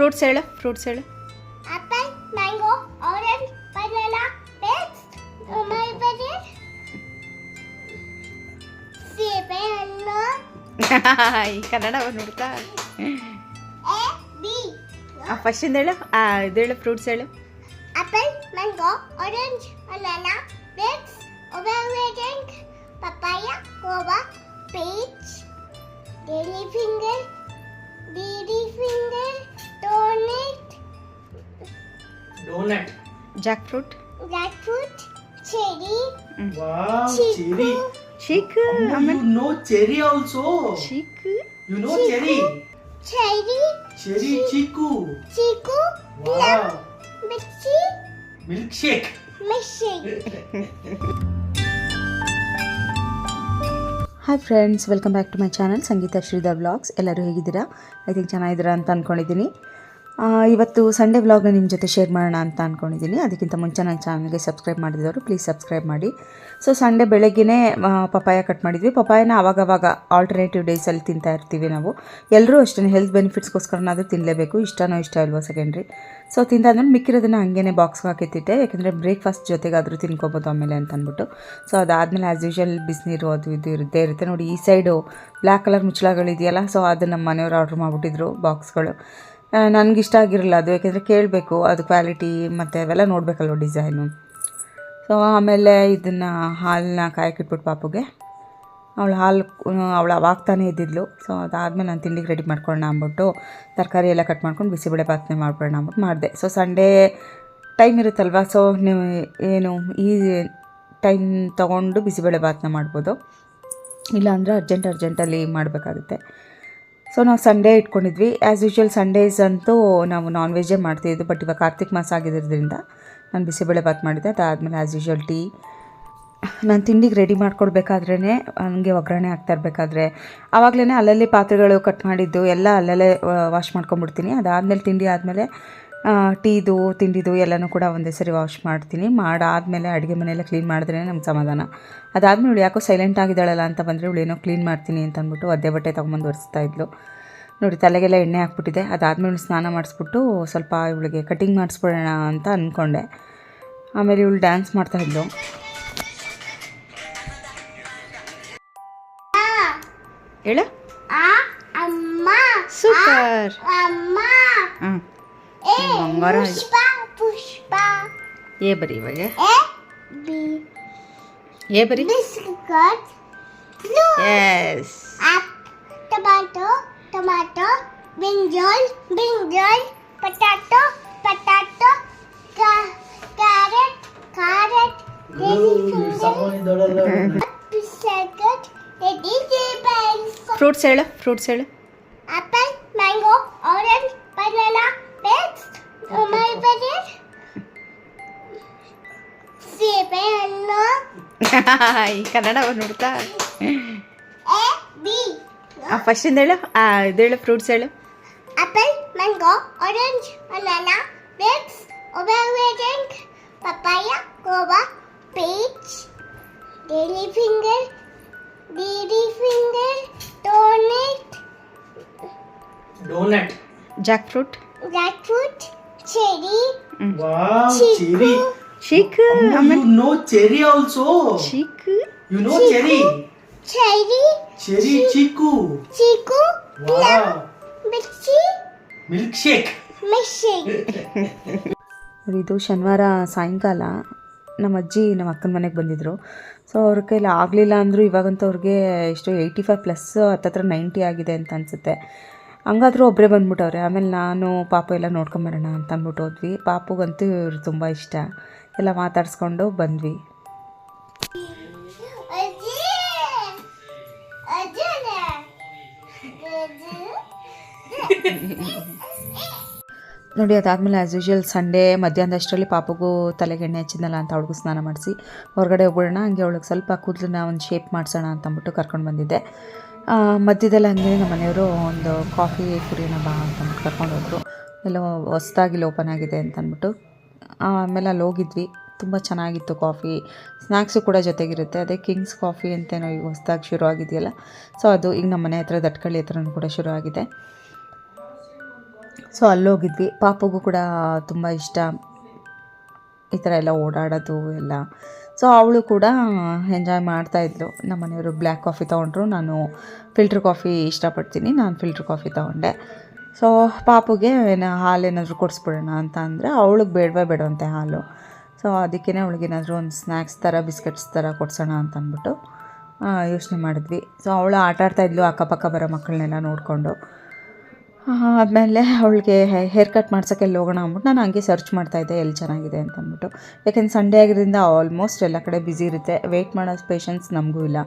Fruits ಹೇಳು fruits ಹೇಳು apple mango orange banana ಪೇಕ್ಸ್ ಮಲ್ಬೆರಿ ಸೇಬೆ ಹಣ್ಣು ಈ ಕನ್ನಡ ನೋಡ್ತಾ ಎ ಬಿ ಫಸ್ಟಿಂದ ಹೇಳು ಆ, ಇದು ಹೇಳು ಫ್ರೂಟ್ಸ್ ಹೇಳು apple mango orange banana ಪೇಕ್ಸ್ ಒಬೆರೆಂಟ್ papaya Goa peach daily finger daily doughnut doughnut Jack fruit Jack fruit cherry wow chikoo cherry cheek you know cherry also? Cheek you know cherry? Cherry cherry chiku chikoo wow. Mirchi milkshake. Mirchi hi friends welcome back to my channel Sangeetha Sridhar blogs ಎಲ್ಲರೂ ಹೇಗಿದ್ದೀರಾ? I think ಚೆನ್ನಾಗಿದ್ದೀರಾ ಅಂತ ಅಂದ್ಕೊಂಡಿದ್ದೀನಿ ಇವತ್ತು Sunday ವ್ಲಾಗ್ನ ನಿಮ್ಮ ಜೊತೆ share ಮಾಡೋಣ ಅಂತ ಅಂದ್ಕೊಂಡಿದ್ದೀನಿ ಅದಕ್ಕಿಂತ ಮುಂಚೆ ನನ್ನ ಚಾನಲ್ಗೆ ಸಬ್ಸ್ಕ್ರೈಬ್ ಮಾಡಿದವರು ಪ್ಲೀಸ್ ಸಬ್ಸ್ಕ್ರೈಬ್ ಮಾಡಿ. ಸೊ ಸಂಡೇ ಬೆಳಗ್ಗೆನೇ ಪಪಾಯ ಕಟ್ ಮಾಡಿದ್ವಿ. ಪಪಾಯನ ಆವಾಗವಾಗ ಆಲ್ಟರ್ನೇಟಿವ್ ಡೇಸಲ್ಲಿ ತಿಂತಾ ಇರ್ತೀವಿ ನಾವು. ಎಲ್ಲರೂ ಅಷ್ಟೇ ಹೆಲ್ತ್ ಬೆನಿಫಿಟ್ಸ್ಗೋಸ್ಕರನಾದರೂ ತಿನ್ನಲೇಬೇಕು ಇಷ್ಟನೋ ಇಷ್ಟ ಇಲ್ವೋ ಸೆಕೆಂಡ್ರಿ ಸೊ ತಿಂದಾದ್ಮೇಲೆ ಮಿಕ್ಕಿರೋದನ್ನು ಹಂಗೇನೆ ಬಾಕ್ಸ್ಗೆ ಹಾಕಿತ್ತಿಟ್ಟೆ ಯಾಕೆಂದರೆ ಬ್ರೇಕ್ಫಾಸ್ಟ್ ಜೊತೆಗಾದರೂ ತಿನ್ಕೋಬೋದು ಆಮೇಲೆ ಅಂತ ಅಂದ್ಬಿಟ್ಟು ಸೊ ಅದಾದಮೇಲೆ ಆ್ಯಸ್ ಯೂಶಲ್ ಬಿಸಿನೀರು ಅದು ಇದು ಇರುತ್ತೆ ಇರುತ್ತೆ. ನೋಡಿ, ಈ ಸೈಡು ಬ್ಲ್ಯಾಕ್ ಕಲರ್ ಮುಚ್ಚಳಗಳಿದೆಯಲ್ಲ ಸೊ ಅದು ನಮ್ಮ ಮನೆಯವರು ಆರ್ಡ್ರ್ ಮಾಡಿಬಿಟ್ಟಿದ್ರು ಬಾಕ್ಸ್ಗಳು ನನಗಿಷ್ಟ ಆಗಿರಲಿಲ್ಲ ಅದು, ಯಾಕೆಂದರೆ ಕೇಳಬೇಕು, ಅದು ಕ್ವಾಲಿಟಿ ಮತ್ತು ಅವೆಲ್ಲ ನೋಡಬೇಕಲ್ವ ಡಿಸೈನು ಸೊ ಆಮೇಲೆ ಇದನ್ನು ಹಾಲನ್ನ ಕಾಯಕ್ಕಿಟ್ಬಿಟ್ಟು ಪಾಪುಗೆ. ಅವಳು ಹಾಲು, ಅವಳು ಅವಾಗ್ತಾನೆ ತಾನೇ ಇದ್ದಿದ್ಲು ಸೊ ಅದಾದಮೇಲೆ ನಾನು ತಿಂಡಿಗೆ ರೆಡಿ ಮಾಡ್ಕೊಳ್ಳೋಣ ಅಂದ್ಬಿಟ್ಟು ತರಕಾರಿ ಎಲ್ಲ ಕಟ್ ಮಾಡ್ಕೊಂಡು ಬಿಸಿಬೇಳೆ ಬಾತ್ನೆ ಮಾಡ್ಕೊಳ್ಳೋಣ ಅಂದ್ಬಿಟ್ಟು ಮಾಡಿದೆ. ಸೊ ಸಂಡೇ ಟೈಮ್ ಇರುತ್ತಲ್ವ? ಸೊ ನೀವು ಏನು ಈ ಟೈಮ್ ತೊಗೊಂಡು ಬಿಸಿಬೇಳೆ ಬಾತ್ನ ಮಾಡ್ಬೋದು. ಇಲ್ಲಾಂದರೆ ಅರ್ಜೆಂಟ್ ಅರ್ಜೆಂಟಲ್ಲಿ ಮಾಡಬೇಕಾಗುತ್ತೆ. ಸೊ ನಾವು ಸಂಡೇ ಇಟ್ಕೊಂಡಿದ್ವಿ. ಆ್ಯಸ್ ಯೂಶ್ವಲ್ ಸಂಡೇಸ್ ಅಂತೂ ನಾವು ನಾನ್ ವೆಜ್ಜೇ ಮಾಡ್ತಿದ್ದು ಬಟ್ ಇವಾಗ ಕಾರ್ತಿಕ್ ಮಾಸ ಆಗಿರೋದ್ರಿಂದ ನಾನು ಬಿಸಿಬೇಳೆ ಬಾತ್ ಮಾಡಿದ್ದೆ. ಅದಾದಮೇಲೆ ಆ್ಯಸ್ ಯೂಶ್ವಲ್ ಟೀ ನಾನು ತಿಂಡಿಗೆ ರೆಡಿ ಮಾಡ್ಕೊಡ್ಬೇಕಾದ್ರೇ ನನಗೆ ಒಗ್ಗರಣೆ ಹಾಕ್ತಾ ಇರಬೇಕಾದ್ರೆ. ಆವಾಗಲೇ ಅಲ್ಲಲ್ಲಿ ಪಾತ್ರೆಗಳು ಕಟ್ ಮಾಡಿದ್ದು ಎಲ್ಲ ಅಲ್ಲಲ್ಲೇ ವಾಶ್ ಮಾಡ್ಕೊಂಬಿಡ್ತೀನಿ ಅದಾದಮೇಲೆ ತಿಂಡಿ ಆದಮೇಲೆ ಟೀದು ತಿಂಡಿದು ಎಲ್ಲನೂ ಕೂಡ ಒಂದೇ ಸರಿ ವಾಶ್ ಮಾಡ್ತೀನಿ. ಮಾಡಾದಮೇಲೆ ಅಡುಗೆ ಮನೆಯೆಲ್ಲ ಕ್ಲೀನ್ ಮಾಡಿದ್ರೇ ನಮ್ಗೆ ಸಮಾಧಾನ. ಅದಾದಮೇಲೆ ಇವಳು ಯಾಕೋ ಸೈಲೆಂಟ್ ಆಗಿದ್ದಾಳಲ್ಲ ಅಂತ ಬಂದರೆ ಇವಳು ಏನೋ ಕ್ಲೀನ್ ಮಾಡ್ತೀನಿ ಅಂತ ಅಂದ್ಬಿಟ್ಟು ಒದ್ದೆ ಬಟ್ಟೆ ತೊಗೊಂಬಂದು ಒರೆಸ್ತಾ ಇದ್ಲು. ನೋಡಿ ತಲೆಗೆಲ್ಲ ಎಣ್ಣೆ ಹಾಕ್ಬಿಟ್ಟಿದೆ. ಅದಾದಮೇಲೆ ಸ್ನಾನ ಮಾಡಿಸ್ಬಿಟ್ಟು ಸ್ವಲ್ಪ ಇವಳಿಗೆ ಕಟಿಂಗ್ ಮಾಡಿಸ್ಬಿಡೋಣ ಅಂತ ಅಂದ್ಕೊಂಡೆ ಆಮೇಲೆ ಇವಳು ಡ್ಯಾನ್ಸ್ ಮಾಡ್ತಾಯಿದ್ಲು ಹೇಳ. ಆ ಅಮ್ಮ. ಸೂಪರ್ ಅಮ್ಮ. ಹಾಂ ಬಂಗಾರ. ಪುಷ್ಪ ಪುಷ್ಪ ಏ ಬರಿ ಇವಾಗ ಎ ಬಿ ಏ ಬರಿ biscuit blue S app tomato tomato brinjal brinjal potato potato carrot carrot second ready tables fruits ಹೇಳು ಫ್ರೂಟ್ಸ್ ಹೇಳು apple mango orange banana My brother. Sebe anno. Kannada ನೋಡ್ತಾ ಎ ಬಿ. ಫಸ್ಟ್ ಇಂದ ಹೇಳು ಇದು ಹೇಳು fruits ಹೇಳು apple mango orange banana grapes ಒಬೆವೇಡೆಂಟ್ papaya Goa peach daily finger daily finger doughnut doughnut Jack fruit Jack fruit cherry wow chikoo. cherry. No you also know cherry also? Cherry you know cherry? Cherry cherry? Chiku. Chikoo wow. Mirchi milkshake? ಮಿರ್ಚಿ ಇದು ಶನಿವಾರ ಸಾಯಂಕಾಲ. ನಮ್ಮ ಅಜ್ಜಿ ನಮ್ಮ ಅಕ್ಕನ ಮನೆಗೆ ಬಂದಿದ್ದರು so ಅವ್ರ ಕೈಲಿ ಆಗಲಿಲ್ಲ ಅಂದರೂ ಇವಾಗಂತೂ ಅವ್ರಿಗೆ ಎಷ್ಟು ಏಯ್ಟಿ ಫೈವ್ ಪ್ಲಸ್ ಹತ್ತತ್ರ ನೈಂಟಿ ಆಗಿದೆ ಅಂತ ಅನಿಸುತ್ತೆ. ಹಂಗಾದ್ರೂ ಒಬ್ಬರೇ ಬಂದ್ಬಿಟ್ಟವ್ರೆ. ಆಮೇಲೆ ನಾನು, ಪಾಪು ಎಲ್ಲ ನೋಡ್ಕೊಂಬರೋಣ ಅಂತ ಅಂದ್ಬಿಟ್ಟು ಹೋದ್ವಿ. ಪಾಪುಗಂತೂ ಇವ್ರು ತುಂಬ ಇಷ್ಟ. ಎಲ್ಲ ಮಾತಾಡಿಸ್ಕೊಂಡು ಬಂದ್ವಿ. ನೋಡಿ, ಅದಾದಮೇಲೆ ಆ್ಯಸ್ ಯೂಶ್ವಲ್ ಸಂಡೇ ಮಧ್ಯಾಹ್ನದಷ್ಟರಲ್ಲಿ ಪಾಪಗೂ ತಲೆಗೆ ಎಣ್ಣೆ ಹಚ್ಚಿದ್ನಲ್ಲ ಅಂತ ಅವಳಿಗೂ ಸ್ನಾನ ಮಾಡಿಸಿ, ಹೊರಗಡೆ ಹೋಗ್ಬಿಡೋಣ, ಹಂಗೆ ಅವಳಿಗೆ ಸ್ವಲ್ಪ ಕೂದಲನ್ನ ಒಂದು ಶೇಪ್ ಮಾಡಿಸೋಣ ಅಂತ ಅಂದ್ಬಿಟ್ಟು ಕರ್ಕೊಂಡು ಬಂದಿದ್ದೆ. ಮಧ್ಯದಲ್ಲಿ ಹಂಗೆ ನಮ್ಮ ಮನೆಯವರು ಒಂದು ಕಾಫಿ ಕುಡಿಯೋಣ ಬಾ ಅಂತ ಕರ್ಕೊಂಡು ಹೋದರು ಎಲ್ಲೋ ಹೊಸ್ದಾಗಿ ಓಪನ್ ಆಗಿದೆ ಅಂತ ಅಂದ್ಬಿಟ್ಟು, ಆಮೇಲೆ ಅಲ್ಲಿ ಹೋಗಿದ್ವಿ. ತುಂಬ ಚೆನ್ನಾಗಿತ್ತು ಕಾಫಿ ಸ್ನ್ಯಾಕ್ಸು ಕೂಡ ಜೊತೆಗಿರುತ್ತೆ. ಅದೇ ಕಿಂಗ್ಸ್ ಕಾಫಿ ಅಂತೇನೋ ಈಗ ಹೊಸ್ದಾಗಿ ಶುರು ಆಗಿದೆಯಲ್ಲ. ಸೊ ಅದು ಈಗ ನಮ್ಮ ಮನೆ ಹತ್ರ, ದಟ್ಕಳ್ಳಿ ಹತ್ರನೂ ಕೂಡ ಶುರು ಆಗಿದೆ. ಸೊ ಅಲ್ಲೋಗಿದ್ವಿ ಪಾಪಗೂ ಕೂಡ ತುಂಬ ಇಷ್ಟ. ಈ ಥರ ಎಲ್ಲ ಓಡಾಡೋದು, ಎಲ್ಲ ಸೊ ಅವಳು ಕೂಡ ಎಂಜಾಯ್ ಮಾಡ್ತಾಯಿದ್ಲು ನಮ್ಮ ಮನೆಯವರು ಬ್ಲ್ಯಾಕ್ ಕಾಫಿ ತೊಗೊಂಡ್ರು. ನಾನು ಫಿಲ್ಟ್ರ್ ಕಾಫಿ ಇಷ್ಟಪಡ್ತೀನಿ. ನಾನು ಫಿಲ್ಟ್ರ್ ಕಾಫಿ ತೊಗೊಂಡೆ. ಸೊ ಪಾಪುಗೆ ಏನು ಹಾಲು ಏನಾದರೂ ಕೊಡಿಸ್ಬಿಡೋಣ ಅಂತ ಅಂದರೆ ಅವಳಿಗೆ ಬೇಡವೇ ಬೇಡವಂತೆ ಹಾಲು. ಸೊ ಅದಕ್ಕೇ ಅವಳಿಗೆ ಏನಾದರೂ ಒಂದು ಸ್ನ್ಯಾಕ್ಸ್ ಥರ ಬಿಸ್ಕೆಟ್ಸ್ ಥರ ಕೊಡ್ಸೋಣ ಅಂತ ಅಂದ್ಬಿಟ್ಟು ಯೋಚನೆ ಮಾಡಿದ್ವಿ. ಸೊ ಅವಳು ಆಟ ಆಡ್ತಾಯಿದ್ಲು ಅಕ್ಕಪಕ್ಕ ಬರೋ ಮಕ್ಕಳನ್ನೆಲ್ಲ ನೋಡಿಕೊಂಡು. ಆದಮೇಲೆ ಅವಳಿಗೆ ಹೇರ್ ಕಟ್ ಮಾಡ್ಸೋಕ್ಕೆ ಎಲ್ಲಿ ಹೋಗೋಣ ಅಂದ್ಬಿಟ್ಟು ನಾನು ಹಂಗೆ ಸರ್ಚ್ ಮಾಡ್ತಾಯಿದ್ದೆ ಎಲ್ಲಿ ಚೆನ್ನಾಗಿದೆ ಅಂತ ಅಂದ್ಬಿಟ್ಟು. ಯಾಕೆಂದ್ರೆ ಸಂಡೇ ಆಗಿರೋದ್ರಿಂದ ಆಲ್ಮೋಸ್ಟ್ ಎಲ್ಲ ಕಡೆ ಬ್ಯುಸಿ ಇರುತ್ತೆ. ವೆಯ್ಟ್ ಮಾಡೋ ಪೇಷನ್ಸ್ ನಮಗೂ ಇಲ್ಲ.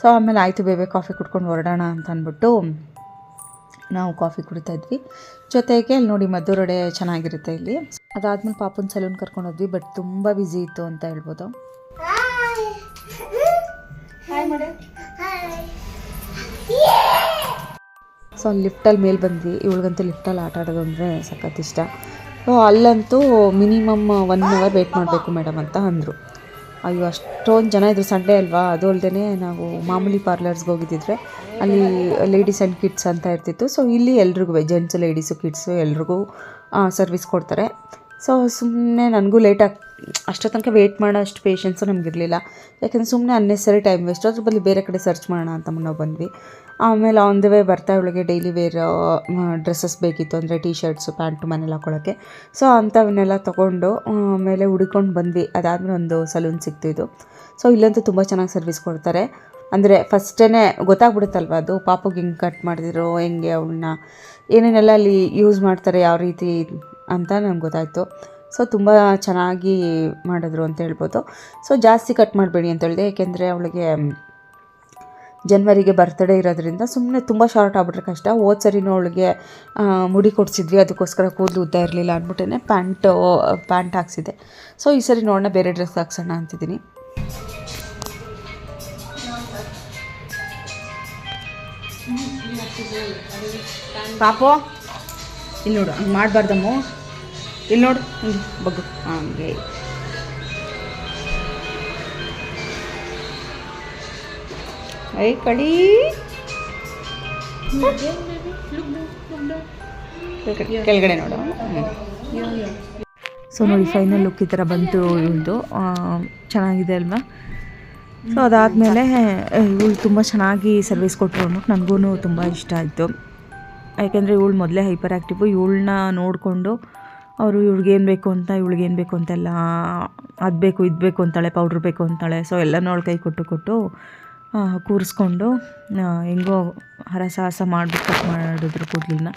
ಸೊ ಆಮೇಲೆ ಆಯಿತು ಬೇಬೆ ಕಾಫಿ ಕುಡ್ಕೊಂಡು ಹೊರಡೋಣ ಅಂತ ಅಂದ್ಬಿಟ್ಟು ನಾವು ಕಾಫಿ ಕುಡಿತಾ ಇದ್ವಿ. ಜೊತೆಗೆ ಅಲ್ಲಿ ನೋಡಿ ಮದ್ದೂರಡೆ ಚೆನ್ನಾಗಿರುತ್ತೆ ಇಲ್ಲಿ. ಅದಾದ್ಮೇಲೆ ಪಾಪನ ಸಲೂನ್ ಕರ್ಕೊಂಡು ಹೋದ್ವಿ ಬಟ್ ತುಂಬ ಬ್ಯುಸಿ ಇತ್ತು ಅಂತ ಹೇಳ್ಬೋದು. ಸೊ ಅಲ್ಲಿ ಲಿಫ್ಟಲ್ಲಿ ಮೇಲೆ ಬಂದ್ವಿ. ಇವಳಿಗಂತೂ ಲಿಫ್ಟಲ್ಲಿ ಆಟ ಆಡೋದು ಅಂದರೆ ಸಖತ್ ಇಷ್ಟ. ಸೊ ಅಲ್ಲಂತೂ ಮಿನಿಮಮ್ ಒನ್ ಅವರ್ ವೇಟ್ ಮಾಡಬೇಕು ಮೇಡಮ್ ಅಂತ ಅಂದರು. ಅಯ್ಯೋ, ಅಷ್ಟೊಂದು ಜನ ಇದ್ರು. ಸಂಡೇ ಅಲ್ವಾ? ಅದು ಅಲ್ಲದೆ ನಾವು ಮಾಮೂಲಿ ಪಾರ್ಲರ್ಸ್ಗೆ ಹೋಗಿದ್ದಿದ್ರೆ ಅಲ್ಲಿ ಲೇಡೀಸ್ ಆ್ಯಂಡ್ ಕಿಡ್ಸ್ ಅಂತ ಇರ್ತಿತ್ತು. ಸೊ ಇಲ್ಲಿ ಎಲ್ರಿಗೂ ಜೆಂಟ್ಸ್ ಲೇಡೀಸು ಕಿಡ್ಸು ಎಲ್ರಿಗೂ ಸರ್ವಿಸ್ ಕೊಡ್ತಾರೆ. ಸೊ ಸುಮ್ಮನೆ ನನಗೂ ಲೇಟಾಗಿ ಅಷ್ಟೋ ತನಕ ವೆಯ್ಟ್ ಮಾಡೋ ಅಷ್ಟು ಪೇಷನ್ಸು ನಮಗಿರಲಿಲ್ಲ. ಯಾಕೆಂದರೆ ಸುಮ್ಮನೆ ಅನ್ನೆಸರಿ ಟೈಮ್ ವೇಸ್ಟ್ ಅದ್ರ ಬದಲು ಬೇರೆ ಕಡೆ ಸರ್ಚ್ ಮಾಡೋಣ ಅಂತ ನಾವು ಬಂದ್ವಿ. ಆಮೇಲೆ ಆನ್ ದ ವೇ ಬರ್ತಾ ಇವಳಿಗೆ ಡೈಲಿ ವೇರ್ ಡ್ರೆಸ್ಸಸ್ ಬೇಕಿತ್ತು ಅಂದರೆ ಟೀ ಶರ್ಟ್ಸು ಪ್ಯಾಂಟು ಮನೆಲ್ಲ ಹಾಕೊಳ್ಳೋಕ್ಕೆ ಸೊ ಅಂಥವನ್ನೆಲ್ಲ ತೊಗೊಂಡು, ಆಮೇಲೆ ಹುಡ್ಕೊಂಡು ಬಂದ್ವಿ. ಅದಾದಮೇಲೆ ಒಂದು ಸಲೂನ್ ಸಿಕ್ತು ಇದು. ಸೊ ಇಲ್ಲಂತೂ ತುಂಬ ಚೆನ್ನಾಗಿ ಸರ್ವಿಸ್ ಕೊಡ್ತಾರೆ. ಅಂದರೆ ಫಸ್ಟೇ ಗೊತ್ತಾಗ್ಬಿಡುತ್ತಲ್ವ ಅದು? ಪಾಪುಗೆ ಹಿಂಗೆ ಕಟ್ ಮಾಡಿದ್ರು, ಹೆಂಗೆ ಅವಳನ್ನ ಏನೇನೆಲ್ಲ ಅಲ್ಲಿ ಯೂಸ್ ಮಾಡ್ತಾರೆ, ಯಾವ ರೀತಿ ಅಂತ ನನಗೆ ಗೊತ್ತಾಯಿತು. ಸೊ ತುಂಬ ಚೆನ್ನಾಗಿ ಮಾಡಿದ್ರು ಅಂತ ಹೇಳ್ಬೋದು. ಸೊ ಜಾಸ್ತಿ ಕಟ್ ಮಾಡಬೇಡಿ ಅಂತ ಹೇಳಿದೆ. ಏಕೆಂದರೆ ಅವಳಿಗೆ ಜನ್ವರಿಗೆ ಬರ್ತ್ಡೇ ಇರೋದ್ರಿಂದ ಸುಮ್ಮನೆ ತುಂಬ ಶಾರ್ಟ್ ಆಗ್ಬಿಟ್ರೆ ಕಷ್ಟ. ಹೋದ ಸರಿನೂ ಅವಳಿಗೆ ಮುಡಿ ಕೊಡಿಸಿದ್ವಿ. ಅದಕ್ಕೋಸ್ಕರ ಕೂದಲು ಉದ್ದ ಇರಲಿಲ್ಲ ಅಂದ್ಬಿಟ್ಟೇ ಪ್ಯಾಂಟು ಪ್ಯಾಂಟ್ ಹಾಕ್ಸಿದೆ. ಸೊ ಈ ಸರಿ ನೋಡೋಣ, ಬೇರೆ ಡ್ರೆಸ್ ಹಾಕ್ಸೋಣ ಅಂತಿದ್ದೀನಿ. ಪಾಪು, ಇಲ್ಲಿ ನೋಡು, ಹಂಗೆ ಮಾಡಬಾರ್ದಮ್ಮ. ಇಲ್ಲಿ ನೋಡು ಬಗ್ಗು. ಹಂಗೆ. ಐ ಕಡಿ. ಕೆಳಗಡೆ- ಕೆಳಗಡೆ ನೋಡು. ಸೊ ನೋಡಿ ಫೈನಲ್ ಲುಕ್ ಈ ಥರ ಬಂತು ಇವಳದು. ಚೆನ್ನಾಗಿದೆ ಅಲ್ವಾ? ಸೊ ಅದಾದಮೇಲೆ ಇವಳು ತುಂಬ ಚೆನ್ನಾಗಿ ಸರ್ವಿಸ್ ಕೊಟ್ಟರು ಅನ್ನೋಕ್ಕೆ ನನಗೂ ತುಂಬ ಇಷ್ಟ ಆಯಿತು. ಯಾಕೆಂದರೆ ಇವಳು ಮೊದಲೇ ಹೈಪರ್ ಆ್ಯಕ್ಟಿವು ಇವಳನ್ನ ನೋಡಿಕೊಂಡು ಅವರು ಇವ್ಳಿಗೇನು ಬೇಕು ಅಂತ ಇವ್ಳಿಗೇನು ಬೇಕು ಅಂತೆಲ್ಲ, ಅದು ಬೇಕು, ಇದು ಬೇಕು ಅಂತಾಳೆ, ಪೌಡ್ರ್ ಬೇಕು ಅಂತಾಳೆ ಸೊ ಎಲ್ಲನೂ ಅವಳು ಕೈ ಕೊಟ್ಟು ಕೊಟ್ಟು ಕೂರಿಸ್ಕೊಂಡು ಹೆಂಗೋ ಹರಸಾಹಸ ಮಾಡಿಬಿಟ್ಟು ಕಟ್ ಮಾಡಿದ್ರು ಕೂದಲನ್ನ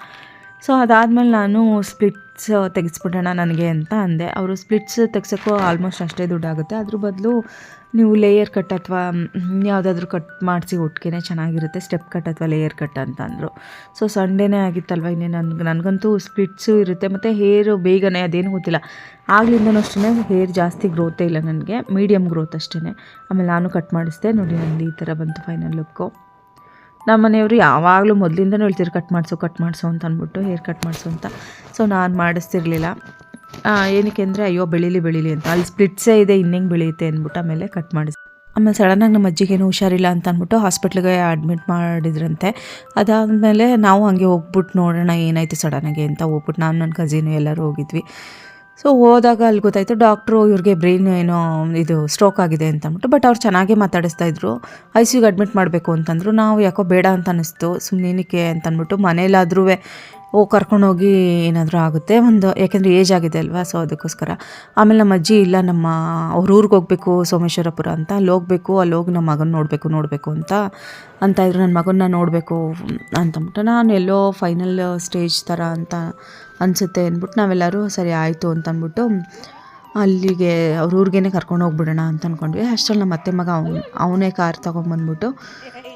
ಸೊ ಅದಾದಮೇಲೆ ನಾನು ಸ್ಪ್ಲಿಟ್ಸ್ ತೆಗೆಸ್ಬಿಡೋಣ ನನಗೆ ಅಂತ ಅಂದೆ. ಅವರು ಸ್ಪ್ಲಿಟ್ಸ್ ತೆಗ್ಸೋಕ್ಕೂ ಆಲ್ಮೋಸ್ಟ್ ಅಷ್ಟೇ ದುಡ್ಡಾಗುತ್ತೆ. ಅದ್ರ ಬದಲು ನೀವು ಲೇಯರ್ ಕಟ್ ಅಥವಾ ಯಾವುದಾದ್ರೂ ಕಟ್ ಮಾಡಿಸಿ ಒಟ್ಟಿಗೆ ಚೆನ್ನಾಗಿರುತ್ತೆ ಸ್ಟೆಪ್ ಕಟ್ ಅಥವಾ ಲೇಯರ್ ಕಟ್ ಅಂತ ಅಂದರು ಸೊ ಸಂಡೇನೇ ಆಗಿತ್ತಲ್ವ ಇನ್ನೇ ನನ್ಗೆ, ನನಗಂತೂ ಸ್ಪ್ಲಿಟ್ಸು ಇರುತ್ತೆ, ಮತ್ತು ಹೇರು ಬೇಗನೆ, ಅದೇನು ಗೊತ್ತಿಲ್ಲ. ಆಗ್ಲಿಂದನೂ ಅಷ್ಟೇ ಹೇರ್ ಜಾಸ್ತಿ ಗ್ರೋತೇ ಇಲ್ಲ ನನಗೆ ಮೀಡಿಯಮ್ ಗ್ರೋತ್ ಅಷ್ಟೇ ಆಮೇಲೆ ನಾನು ಕಟ್ ಮಾಡಿಸಿದೆ, ನೋಡಿ ನನಗೆ ಈ ಥರ ಬಂತು ಫೈನಲ್ ಲುಕ್ಕು ನಮ್ಮ ಮನೆಯವರು ಯಾವಾಗಲೂ ಮೊದಲಿಂದನೂ ಹೇಳ್ತಿದ್ರು ಕಟ್ ಮಾಡಿಸು ಕಟ್ ಮಾಡಿಸು ಅಂತ ಅಂದ್ಬಿಟ್ಟು ಹೇರ್ ಕಟ್ ಮಾಡಿಸು ಅಂತ. ಸೊ ನಾನು ಮಾಡಿಸ್ತಿರ್ಲಿಲ್ಲ. ಏನಕ್ಕೆ ಅಂದರೆ, ಅಯ್ಯೋ, ಬೆಳೀಲಿ ಬೆಳೀಲಿ ಅಂತ. ಅಲ್ಲಿ ಸ್ಪ್ಲಿಟ್ಸೇ ಇದೆ, ಇನ್ನೇಂಗೆ ಬೆಳೆಯುತ್ತೆ ಅಂದ್ಬಿಟ್ಟು ಆಮೇಲೆ ಕಟ್ ಮಾಡಿಸ್. ಆಮೇಲೆ ಸಡನ್ನಾಗಿ ನಮ್ಮ ಅಜ್ಜಿಗೇನು ಹುಷಾರಿಲ್ಲ ಅಂತ ಅಂದ್ಬಿಟ್ಟು ಹಾಸ್ಪಿಟ್ಲಿಗೆ ಅಡ್ಮಿಟ್ ಮಾಡಿದ್ರಂತೆ. ಅದಾದಮೇಲೆ ನಾವು ಹಾಗೆ ಹೋಗ್ಬಿಟ್ಟು ನೋಡೋಣ, ಏನಾಯಿತು ಸಡನ್ನಾಗಿ ಅಂತ ಹೋಗ್ಬಿಟ್ಟು ನಾನು ನನ್ನ ಕಸಿನು ಎಲ್ಲರೂ ಹೋಗಿದ್ವಿ. ಸೊ ಹೋದಾಗ ಅಲ್ಲಿ ಗೊತ್ತಾಯಿತು ಡಾಕ್ಟ್ರು ಇವ್ರಿಗೆ ಬ್ರೈನ್ ಏನೋ ಇದು ಸ್ಟ್ರೋಕ್ ಆಗಿದೆ ಅಂತ ಅಂದ್ಬಿಟ್ಟು ಬಟ್ ಅವ್ರು ಚೆನ್ನಾಗೇ ಮಾತಾಡಿಸ್ತಾ ಇದ್ರು. ಐ ಸಿ ಯುಗೆ ಅಡ್ಮಿಟ್ ಮಾಡಬೇಕು ಅಂತಂದರು. ನಾವು ಯಾಕೋ ಬೇಡ ಅಂತ ಅನ್ನಿಸ್ತು. ಸುಮ್ಮನೇನಕ್ಕೆ ಅಂತ ಅಂದ್ಬಿಟ್ಟು ಮನೇಲಾದ್ರೂ ಓ, ಕರ್ಕೊಂಡೋಗಿ ಏನಾದರೂ ಆಗುತ್ತೆ? ಒಂದು, ಯಾಕೆಂದರೆ ಏಜ್ ಆಗಿದೆ ಅಲ್ವಾ? ಸೊ ಅದಕ್ಕೋಸ್ಕರ. ಆಮೇಲೆ ನಮ್ಮ ಅಜ್ಜಿ ಇಲ್ಲ, ನಮ್ಮ, ಅವ್ರ ಊರಿಗೆ ಹೋಗಬೇಕು, ಸೋಮೇಶ್ವರಪುರ ಅಂತ. ಅಲ್ಲಿ ಹೋಗಬೇಕು, ಅಲ್ಲಿ ಹೋಗಿ ನಮ್ಮ ಮಗನ ನೋಡಬೇಕು ನೋಡಬೇಕು ಅಂತ. ಅಂತ ಇದ್ರು ನನ್ನ ಮಗನ್ನ ನೋಡಬೇಕು ಅಂತಂದ್ಬಿಟ್ಟು ನಾನು ಎಲ್ಲೋ ಫೈನಲ್ ಸ್ಟೇಜ್ ಥರ ಅಂತ ಅನಿಸುತ್ತೆ ಅಂದ್ಬಿಟ್ಟು ನಾವೆಲ್ಲರೂ ಸರಿ ಆಯಿತು ಅಂತಂದ್ಬಿಟ್ಟು ಅಲ್ಲಿಗೆ ಅವ್ರ ಊರಿಗೇನೆ ಕರ್ಕೊಂಡು ಹೋಗ್ಬಿಡೋಣ ಅಂತ ಅಂದ್ಕೊಂಡ್ವಿ ಅಷ್ಟರಲ್ಲಿ ನಮ್ಮ ಅತ್ತೆ ಮಗ ಅವ್ನು, ಅವನೇ ಕಾರ್ ತೊಗೊಂಬಂದ್ಬಿಟ್ಟು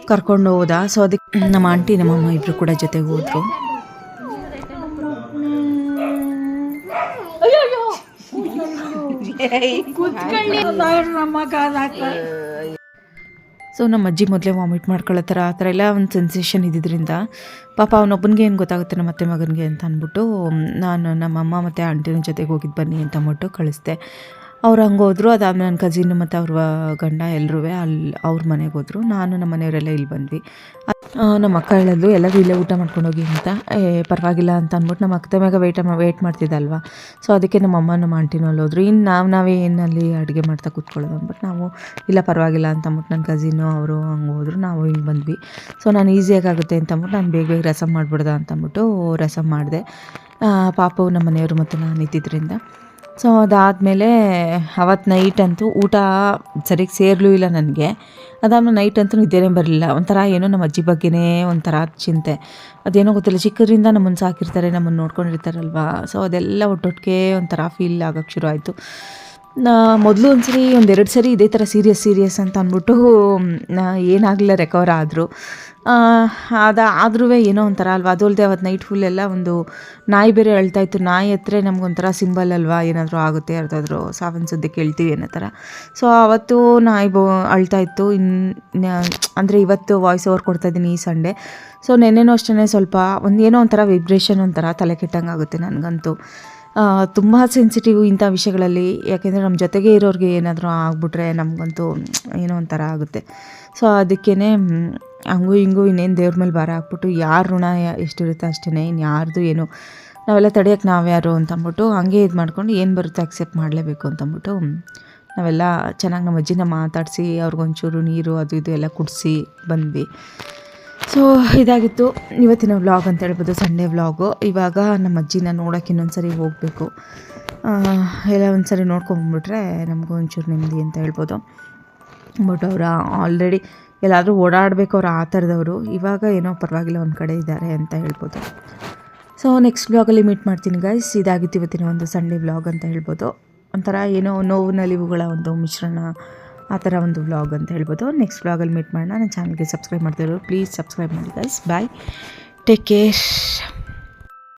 ಕರ್ಕೊಂಡು ಹೋದ. ಸೊ ಅದಕ್ಕೆ ನಮ್ಮ ಆಂಟಿ ನಮ್ಮಮ್ಮ ಇಬ್ಬರು ಕೂಡ ಜೊತೆಗೆ ಹೋದರು. ಸೊ ನಮ್ಮ ಅಜ್ಜಿ ಮೊದಲೇ ವಾಮಿಟ್ ಮಾಡ್ಕೊಳ್ಳೋ ಥರ ಆ ಥರ ಎಲ್ಲ ಒಂದು ಸೆನ್ಸೇಷನ್ ಇದ್ದಿದ್ದರಿಂದ ಪಾಪ ಅವನೊಬ್ಬನಿಗೆ ಏನು ಗೊತ್ತಾಗುತ್ತೆ? ನಮ್ಮ ಅತ್ತೆ ಮಗನಿಗೆ ಅಂತ ಅಂದ್ಬಿಟ್ಟು ನಾನು ನಮ್ಮ ಅಮ್ಮ ಮತ್ತು ಆಂಟಿನ ಜೊತೆಗೆ ಹೋಗಿದ್ದು ಬನ್ನಿ ಅಂತ ಅಂದ್ಬಿಟ್ಟು ಕಳಿಸ್ದೆ. ಅವ್ರು ಹಂಗೆ ಹೋದ್ರು. ಅದಾದ್ಮೇಲೆ ನನ್ನ ಕಸಿನ್ ಮತ್ತು ಅವ್ರ ಗಂಡ ಎಲ್ಲರೂ ಅಲ್ಲಿ ಅವ್ರ ಮನೆಗೆ ಹೋದರು. ನಾನು ನಮ್ಮ ಮನೆಯವರೆಲ್ಲ ಇಲ್ಲಿ ಬಂದ್ವಿ. ನಮ್ಮ ಅಕ್ಕ ಹೇಳಿದ್ಲು ಎಲ್ಲರೂ ಇಲ್ಲೇ ಊಟ ಮಾಡ್ಕೊಂಡು ಹೋಗಿ ಅಂತ. ಏ, ಪರವಾಗಿಲ್ಲ ಅಂತ ಅಂದ್ಬಿಟ್ಟು ನಮ್ಮ ಅಕ್ಕ ಮ್ಯಾಗ ವೆಯ್ಟ್ ವೆಯ್ಟ್ ಮಾಡ್ತಿದ್ದಲ್ವ. ಸೊ ಅದಕ್ಕೆ ನಮ್ಮ ಅಮ್ಮ ನಮ್ಮ ಆಂಟಿನೂ ಅಲ್ಲಿ ಹೋದ್ರು. ಇನ್ನು ನಾವು, ನಾವೇ ಏನಲ್ಲಿ ಅಡುಗೆ ಮಾಡ್ತಾ ಕೂತ್ಕೊಳ್ಳೋದು ಅಂದ್ಬಿಟ್ಟು ನಾವು, ಇಲ್ಲ, ಪರವಾಗಿಲ್ಲ ಅಂತ ಅಂದ್ಬಿಟ್ಟು ನನ್ನ ಕಸಿನು ಅವರು ಹಂಗೆ ಹೋದ್ರು. ನಾವು ಹಿಂಗೆ ಬಂದ್ವಿ. ಸೊ ನಾನು ಈಸಿಯಾಗಿ ಆಗುತ್ತೆ ಅಂತ ಅಂದ್ಬಿಟ್ಟು ನಾನು ಬೇಗ ಬೇಗ ರಸಮ್ ಮಾಡಿಬಿಡ್ದ ಅಂತ ಅಂದ್ಬಿಟ್ಟು ರಸಮ್ ಮಾಡಿದೆ. ಪಾಪವು ನಮ್ಮ ಮನೆಯವರು ಮತ್ತು ನಾನು ಇದ್ದಿದ್ದರಿಂದ ಸೊ ಅದಾದಮೇಲೆ ಅವತ್ತು ನೈಟ್ ಅಂತೂ ಊಟ ಸರಿಗೆ ಸೇರಲೂ ಇಲ್ಲ ನನಗೆ. ಅದಾದ್ಮೇಲೆ ನೈಟ್ ಅಂತೂ ನಿದ್ದೆನೇ ಬರಲಿಲ್ಲ. ಒಂಥರ ಏನೋ ನಮ್ಮ ಅಜ್ಜಿ ಬಗ್ಗೆನೇ ಒಂಥರ ಚಿಂತೆ. ಅದೇನೋ ಗೊತ್ತಿಲ್ಲ, ಚಿಕ್ಕದ್ರಿಂದ ನಮ್ಮನ್ನು ಸಾಕಿರ್ತಾರೆ ನಮ್ಮನ್ನು ನೋಡ್ಕೊಂಡಿರ್ತಾರಲ್ವ? ಸೊ ಅದೆಲ್ಲ ಒಟ್ಟೊಟ್ಟಿಗೆ ಒಂಥರ ಫೀಲ್ ಆಗೋಕ್ಕೆ ಶುರು ಆಯಿತು. ಮೊದಲು ಒಂದು ಸರಿ ಒಂದೆರಡು ಸರಿ ಇದೇ ಥರ ಸೀರಿಯಸ್ ಸೀರಿಯಸ್ ಅಂತ ಅಂದ್ಬಿಟ್ಟು ಏನಾಗಲಿಲ್ಲ ರೆಕವರ್ ಆದರು. ಅದು ಆದ್ರೂ ಏನೋ ಒಂಥರ ಅಲ್ವಾ? ಅದು ಅಲ್ಲದೆ ಅವತ್ತು ನೈಟ್ ಫುಲ್ ಎಲ್ಲ ಒಂದು ನಾಯಿ ಬೇರೆ ಅಳ್ತಾ ಇತ್ತು. ನಾಯಿ ಹತ್ರ ನಮಗೊಂಥರ ಸಿಂಬಲ್ ಅಲ್ವಾ? ಏನಾದರೂ ಆಗುತ್ತೆ ಯಾರ್ದಾದ್ರೂ ಸಾವಿನ ಸುದ್ದಿ ಕೇಳ್ತೀವಿ ಅನ್ನೋ ಥರ ಸೊ ಅವತ್ತು ನಾಯಿ ಬೋ, ಅಳ್ತಾ ಇತ್ತು. ಇನ್ನು ಅಂದರೆ ಇವತ್ತು ವಾಯ್ಸ್ ಓವರ್ ಕೊಡ್ತಾ ಇದ್ದೀನಿ ಈ ಸಂಡೇ. ಸೊ ನೆನ್ನೆನೂ ಅಷ್ಟೇ ಸ್ವಲ್ಪ ಒಂದು ಏನೋ ಒಂಥರ ವೈಬ್ರೇಷನ್ ಒಂಥರ ತಲೆ ಕೆಟ್ಟಂಗೆ ಆಗುತ್ತೆ ನನಗಂತೂ. ತುಂಬ ಸೆನ್ಸಿಟಿವ್ ಇಂಥ ವಿಷಯಗಳಲ್ಲಿ, ಯಾಕೆಂದರೆ ನಮ್ಮ ಜೊತೆಗೆ ಇರೋರಿಗೆ ಏನಾದರೂ ಆಗ್ಬಿಟ್ರೆ ನಮಗಂತೂ ಏನೋ ಒಂಥರ ಆಗುತ್ತೆ. ಸೊ ಅದಕ್ಕೇ ಹಂಗೂ ಹಿಂಗೂ ಇನ್ನೇನು ದೇವ್ರ ಮೇಲೆ ಭಾರ ಹಾಕ್ಬಿಟ್ಟು ಯಾರ ಋಣ ಎಷ್ಟಿರುತ್ತೆ ಅಷ್ಟೇ ಇನ್ನು ಯಾರ್ದು ಏನು, ನಾವೆಲ್ಲ ತಡೆಯೋಕ್ಕೆ ನಾವು ಯಾರು ಅಂತಂದ್ಬಿಟ್ಟು ಹಂಗೆ ಇದು ಮಾಡ್ಕೊಂಡು ಏನು ಬರುತ್ತೆ ಅಕ್ಸೆಪ್ಟ್ ಮಾಡಲೇಬೇಕು ಅಂತಂದ್ಬಿಟ್ಟು ನಾವೆಲ್ಲ ಚೆನ್ನಾಗಿ ನಮ್ಮ ಅಜ್ಜಿನ ಮಾತಾಡಿಸಿ, ಅವ್ರಿಗೊಂಚೂರು ನೀರು ಅದು ಇದು ಎಲ್ಲ ಕುಡಿಸಿ ಬಂದ್ವಿ. ಸೊ ಇದಾಗಿತ್ತು ಇವತ್ತಿನ ವ್ಲಾಗ್ ಅಂತ ಹೇಳ್ಬೋದು ಸಂಡೇ ವ್ಲಾಗು ಇವಾಗ ನಮ್ಮ ಅಜ್ಜಿನ ನೋಡೋಕೆ ಇನ್ನೊಂದು ಸರಿ ಹೋಗಬೇಕು ಎಲ್ಲ ಒಂದು ಸರಿ ನೋಡ್ಕೊಂಬಂದ್ಬಿಟ್ರೆ ನಮಗೂ ಒಂಚೂರು ನೆಮ್ಮದಿ ಅಂತ ಹೇಳ್ಬೋದು. ಬಟ್ ಅವರು ಆಲ್ರೆಡಿ ಎಲ್ಲಾದರೂ ಓಡಾಡಬೇಕು, ಅವ್ರು ಆ ಥರದವರು. ಇವಾಗ ಏನೋ ಪರವಾಗಿಲ್ಲ, ಒಂದು ಕಡೆ ಇದ್ದಾರೆ ಅಂತ ಹೇಳ್ಬೋದು. ಸೊ ನೆಕ್ಸ್ಟ್ ವ್ಲಾಗಲ್ಲಿ ಮೀಟ್ ಮಾಡ್ತೀನಿ ಗೈಸ್ ಇದಾಗಿತ್ತು ಇವತ್ತಿನ ಒಂದು ಸಂಡೇ ಬ್ಲಾಗ್ ಅಂತ ಹೇಳ್ಬೋದು. ಒಂಥರ ಏನೋ ನೋವು, ನಲಿವುಗಳ ಒಂದು ಮಿಶ್ರಣ ಆ ಥರ ಒಂದು ವ್ಲಾಗ್ ಅಂತ ಹೇಳ್ಬೋದು. ನೆಕ್ಸ್ಟ್ ವ್ಲಾಗಲ್ಲಿ ಮೀಟ್ ಮಾಡೋಣ. ನನ್ನ ಚಾನಲ್ಗೆ ಸಬ್ಸ್ಕ್ರೈಬ್ ಮಾಡ್ತಿರೋ ಪ್ಲೀಸ್ ಸಬ್ಸ್ಕ್ರೈಬ್ ಮಾಡಿ ಗೈಸ್ ಬಾಯ್ ಟೇಕ್ ಕೇರ್